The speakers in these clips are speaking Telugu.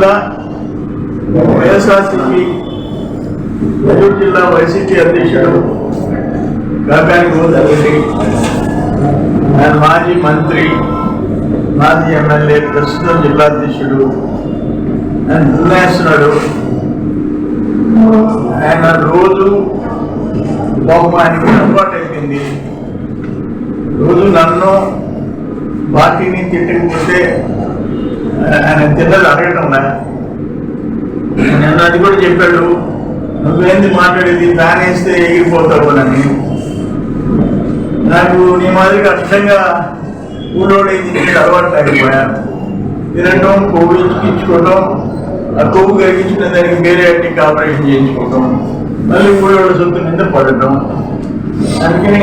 జిల్లా వైఎస్ఆర్సిపి నెల్లూరు జిల్లా వైసీపీ అధ్యక్షుడు కాకాని గోదావరి ఆయన మాజీ మంత్రి మాజీ ఎమ్మెల్యే ప్రస్తుతం జిల్లా అధ్యక్షుడు. ఆయన దున్నేస్తున్నాడు ఆయన రోజు బహుమానికి అలవాటు అయిపోయింది. రోజు నన్ను పార్టీని తిట్టకపోతే ఆయన తిన్నది అడగటంలా నేను అది కూడా చెప్పాడు నువ్వేంది మాట్లాడేది? ఫ్యాన్ వేస్తే ఎగిరిపోతావు అని. నాకు నీ మాదిరి కష్టంగా ఊళ్ళోడేది అలవాటు అయిపోయా తినటం కొవ్వు ఇచ్చుకోవటం ఆ కొవ్వు కరిగించిన దానికి వేరే అన్ని ఆపరేషన్ చేయించుకోవటం మళ్ళీ ఊళ్ళోడ సొత్తు మీద పడటం. అందుకని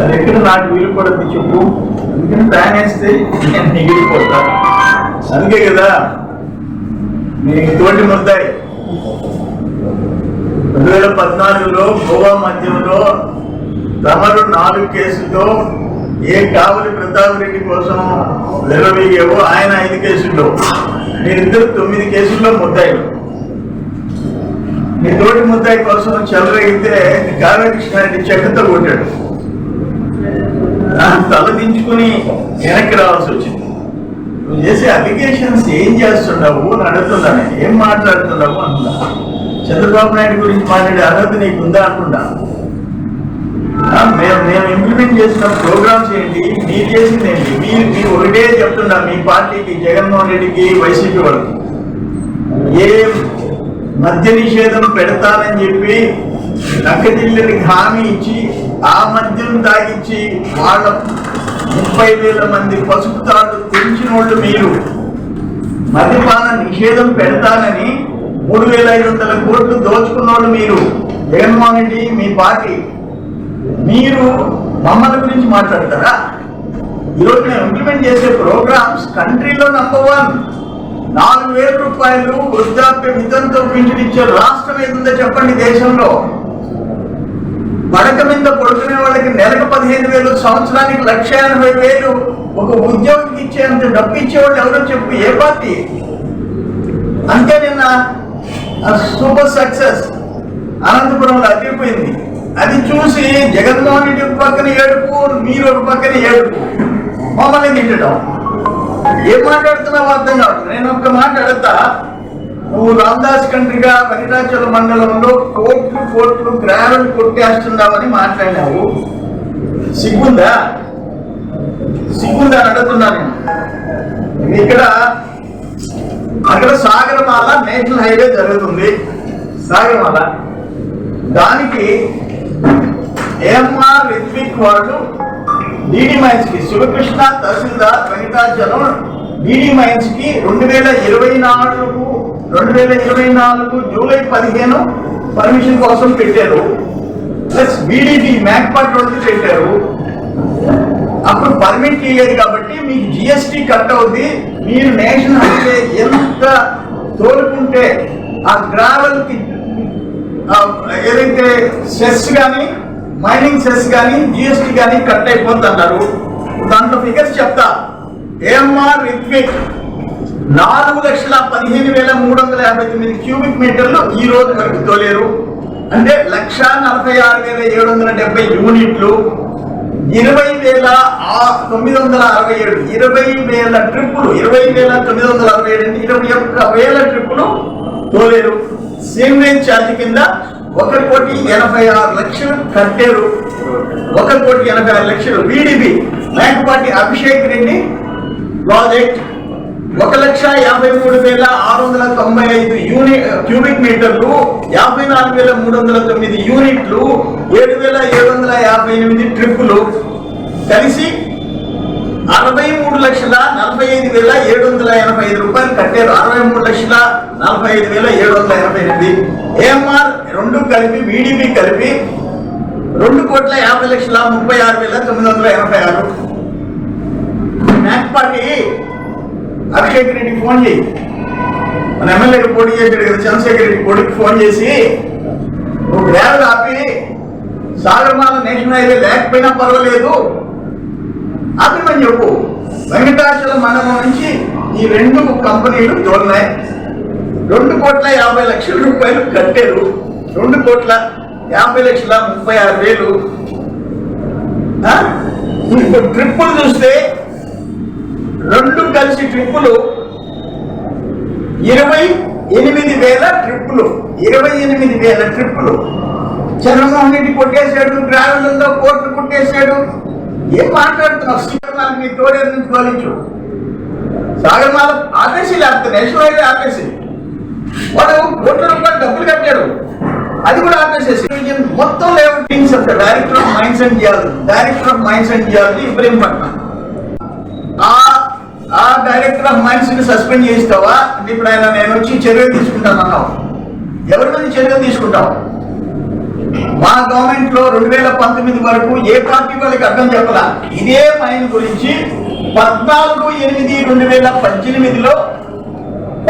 అది ఎక్కడ నాకు వీలు పడద్దు చెప్పు. అందుకని ఫ్యాన్ వేస్తే నేను ఎగిరిపోతాను. అందుకే కదా నీ తోటి ముద్దాయి. రెండు వేల పద్నాలుగులో గోవా మధ్యంలో తమరు నాలుగు కేసుల్లో ఏ కావలి ప్రతాప్ రెడ్డి కోసం నిలవీగేవో ఆయన ఐదు కేసుల్లో. మీరిద్దరు తొమ్మిది కేసుల్లో ముద్దాయిలు. నీ తోటి ముద్దాయి కోసం చెలరేగితే కావ్యకృష్ణారెడ్డి చెక్కతో కొట్టాడు. తల దించుకుని వెనక్కి రావాల్సి వచ్చింది. నువ్వు చేసే అప్లికేషన్స్ ఏం చేస్తున్నావు అని అడుగుతున్నాను ఏం మాట్లాడుతున్నావు అంటున్నా. చంద్రబాబు నాయుడు గురించి మాట్లాడే అర్హత నీకు ఉందా అనుకున్నా మేము మేము ఇంప్లిమెంట్ చేసిన ప్రోగ్రామ్స్ ఏంటి? మీరు చేసింది ఏంటి? మీరు మీరు ఒకటే చెప్తున్నా మీ పార్టీకి జగన్మోహన్ రెడ్డికి వైసీపీ వాళ్ళకి. ఏ మద్య నిషేధం పెడతానని చెప్పి నక్కజిల్లని హామీ ఇచ్చి ఆ మద్యం తాగించి వాళ్ళ ముప్పై వేల మంది పసుపు తాడు తెంచిన వాళ్ళు మీరు మద్యపాన నిషేధం పెడతానని మూడు వేల ఐదు వందల కోట్లు దోచుకున్నోళ్ళు మీరు. జగన్మోహన్ రెడ్డి మీ పార్టీ. మీరు మమ్మల్ని గురించి మాట్లాడతారా? ఈరోజు మేము ఇంప్లిమెంట్ చేసే ప్రోగ్రామ్స్ కంట్రీలో నంబర్ వన్ నాలుగు వేల రూపాయలు వృద్ధాప్య వితంతో పింఛన్ ఇచ్చే రాష్ట్రం ఏదుందో చెప్పండి దేశంలో. పడక మీద పడుకునే వాళ్ళకి నెలకు పదిహేను వేలు సంవత్సరానికి లక్ష ఎనభై వేలు ఒక ఉద్యోగికి ఇచ్చేంత డబ్బు ఇచ్చేవాళ్ళు ఎవరో చెప్పు ఏ పార్టీ? అంతే నిన్న సూపర్ సక్సెస్ అనంతపురంలో అదిరిపోయింది. అది చూసి జగన్మోహన్ రెడ్డి ఒక పక్కన ఏడుపు మీరు ఒక పక్కన ఏడుపు. మమ్మల్ని తిట్టడం. ఏం మాట్లాడుతున్నావు అర్థం కాదు నేను ఒక మాట అడుగుతా. నువ్వు రామదాస్ కంట్రీగా వెంకటాచల మండలంలో కోట్లు కోట్లు గ్రావెల్ కొట్టేస్తున్నావని మాట్లాడినావు. సిగ్గుందా? సిగ్గుందా అని అడుగుతున్నాను నేను. ఇక్కడ అక్కడ సాగరమాల నేషనల్ హైవే జరుగుతుంది. సాగరమాల. దానికి ఎంఆర్ రిత్విక్ వాళ్ళు డిడి మైన్స్కి శివకృష్ణ తహసీల్దార్ వెంకటాచలం డిడి మైన్స్కి రెండు వేల ఇరవై నాలుగు రెండు వేల ఇరవై నాలుగు జూలై పదిహేను పర్మిషన్ కోసం పెట్టారు. ప్లస్ బీడీపీ మ్యాక్పాట్ రోడ్డు పెట్టారు. అప్పుడు పర్మిట్ ఇవ్వలేదు కాబట్టి మీకు జిఎస్టీ కట్ అవుద్ది. మీరు నేషనల్ హైవే ఎంత తోలుకుంటే ఆ గ్రావెల్కి ఏదైతే సెస్ కానీ మైనింగ్ సెస్ కానీ జిఎస్టి కానీ కట్ అయిపోద్ది అన్నారు. దాంట్లో ఫిగర్స్ చెప్తా. ఏఎంఆర్ రిత్విక్ నాలుగు లక్షల పదిహేను వేల మూడు వందల యాభై తొమ్మిది క్యూబిక్ మీటర్లు ఈ రోజు వరకు తోలేరు. అంటే లక్ష నలభై ఆరు వేల ఏడు వందల డెబ్బై యూనిట్లు ఇరవై వేల తొమ్మిది వందల అరవై ఏడు ఇరవై వేల ట్రిప్పులు ఇరవై వేల తొమ్మిది వందల అరవై ఏడు అంటే ఇరవై ఒక్క వేల ట్రిప్పులు తోలేరు. సీవరేజ్ ఛార్జ్ కింద ఒక కోటి ఎనభై ఆరు లక్షలు కట్టారు. ఒక కోటి ఎనభై ఆరు లక్షలు B D B party Abhishek Reddy project ఒక లక్ష యాభై మూడు వేల ఆరు వందల తొంభై ఐదు యూనిట్ క్యూబిక్ మీటర్లు యాభై నాలుగు వేల మూడు వందల తొమ్మిది యూనిట్లు ఏడు వేల ఏడు వందల యాభై ఎనిమిది ట్రిప్పులు కలిసి అరవై మూడు లక్షల నలభై ఐదు వేల ఏడు వందల ఎనభై ఐదు రూపాయలు కట్టారు. అరవై మూడు లక్షల నలభై ఐదు వేల ఏడు వందల ఎనభై ఎనిమిది. ఏఎంఆర్ రెండు కలిపి వీడిపి కలిపి రెండు కోట్ల యాభై లక్షల ముప్పై ఆరు వేల తొమ్మిది వందల ఎనభై ఆరు. అభిషేక్ రెడ్డికి ఫోన్ చేయి. మన ఎమ్మెల్యేకి పోటీ చేశాడు కదా చంద్రశేఖర్ రెడ్డి కొడుకు ఫోన్ చేసి నువ్వు గ్రావెల్ ఆపి సాగర్మాల నేషనల్ హైవే లేకపోయినా పర్వాలేదు. ఆపిమని చెప్పు. వెంకటాచల మండలం నుంచి ఈ రెండు కంపెనీలు తోలినాయి రెండు కోట్ల యాభై లక్షల రూపాయలు కట్టారు. రెండు కోట్ల యాభై లక్షల ముప్పై ఆరు వేలు. ఆ? ఇప్పుడు ట్రిప్పులు చూస్తే రెండు కలిసి ట్రిప్పులు. ఇరవై ఎనిమిది వేల ట్రిప్పులు. ఇరవై ఎనిమిది వేల ట్రిప్పులు. చంద్రమోహన్ రెడ్డి కొట్టేశాడు గ్రామంలో కోర్టు కొట్టేశాడు. ఏం మాట్లాడుతున్నావు? సీఎం మీ తోడే నుంచి తోలించు సాగర్మాల ఆపేసి లేకపోతే నేషనల్ హైవే ఆపేసి వాడు కోట్ల రూపాయలు డబ్బులు కట్టాడు. అది కూడా ఆపేసేసి మొత్తం లేవటింగ్స్ of the director of mines and geology director of mines and geology Ibrahimpatnam. ఆ ఆ డైరెక్టర్ ఆఫ్ మైన్స్ని సస్పెండ్ చేస్తావా? అంటే ఇప్పుడు ఆయన నేను వచ్చి చర్య తీసుకుంటాను అన్నావు ఎవరి మీద చర్య తీసుకుంటావు? మా గవర్నమెంట్లో రెండు వేల పంతొమ్మిది వరకు ఏ పార్టీ వాళ్ళకి అర్థం చెప్పలా? ఇదే మైన్ గురించి పద్నాలుగు ఎనిమిది రెండు వేల పద్దెనిమిదిలో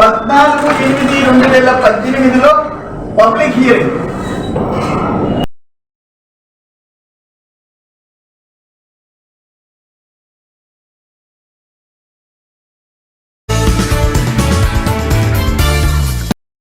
పద్నాలుగు ఎనిమిది రెండు వేల పద్దెనిమిదిలో పబ్లిక్ హియరింగ్